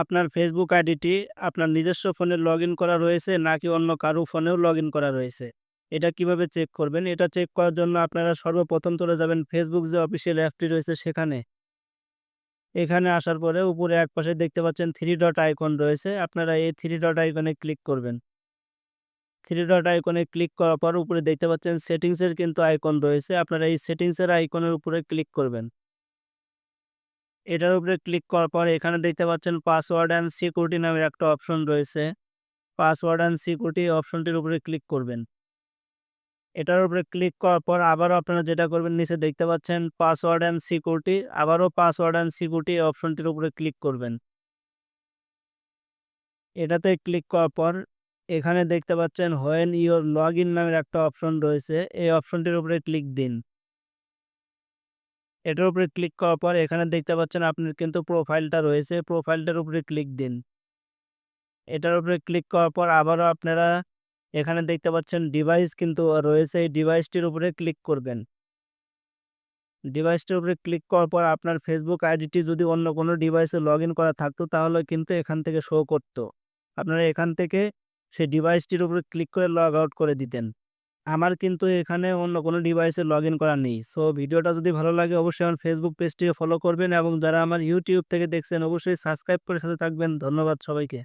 আপনার ফেসবুক আইডিটি, আপনার নিজস্ব ফোনে লগ করা রয়েছে নাকি অন্য কারও ফোনেও লগ করা রয়েছে? এটা কীভাবে চেক করবেন? এটা চেক করার জন্য আপনারা সর্বপ্রথম চলে যাবেন ফেসবুক যে অফিসিয়াল অ্যাপটি রয়েছে সেখানে। এখানে আসার পরে উপরে এক পাশে দেখতে পাচ্ছেন থ্রি ডট আইকন রয়েছে। আপনারা এই থ্রি ডট আইকনে ক্লিক করবেন। থ্রি ডট আইকনে ক্লিক করার পর উপরে দেখতে পাচ্ছেন সেটিংসের কিন্তু আইকন রয়েছে। আপনারা এই সেটিংসের আইকনের উপরে ক্লিক করবেন। এটার উপরে ক্লিক করার পর এখানে দেখতে পাচ্ছেন পাসওয়ার্ড অ্যান্ড সিকিউরিটি নামের একটা অপশন রয়েছে। পাসওয়ার্ড অ্যান্ড সিকিউরিটি অপশনটির উপরে ক্লিক করবেন। এটার উপরে ক্লিক করার পর আবারও আপনারা যেটা করবেন, নিচে দেখতে পাচ্ছেন পাসওয়ার্ড অ্যান্ড সিকিউরিটি আবারও পাসওয়ার্ড অ্যান্ড সিকিউরিটি অপশনটির উপরে ক্লিক করবেন। এটাতে ক্লিক করার পর এখানে দেখতে পাচ্ছেন হোয়েন ইওর লগ ইন নামের একটা অপশন রয়েছে, এই অপশনটির উপরে ক্লিক দিন। এটার উপরে ক্লিক করার পর এখানে দেখতে পাচ্ছেন আপনার কিন্তু প্রোফাইলটা রয়েছে। প্রোফাইলটার উপরে ক্লিক দিন। এটার উপরে ক্লিক করার পর আবারও আপনারা এখানে দেখতে পাচ্ছেন ডিভাইস কিন্তু রয়েছে। এই ডিভাইসটির উপরে ক্লিক করবেন। ডিভাইসটির উপরে ক্লিক করার পর আপনার ফেসবুক আইডিটি যদি অন্য কোনো ডিভাইসে লগ করা থাকতো তাহলে কিন্তু এখান থেকে শো করতো। আপনারা এখান থেকে সেই ডিভাইসটির উপরে ক্লিক করে লগ আউট করে দিতেন। আমার কিন্তু এখানে অন্য কোনো ডিভাইসে লগ ইন করা নেই। সো ভিডিওটা যদি ভালো লাগে, অবশ্যই আমার ফেসবুক পেজটিকে ফলো করবেন এবং যারা আমার ইউটিউব থেকে দেখছেন, অবশ্যই সাবস্ক্রাইব করে সাথে থাকবেন। ধন্যবাদ সবাইকে।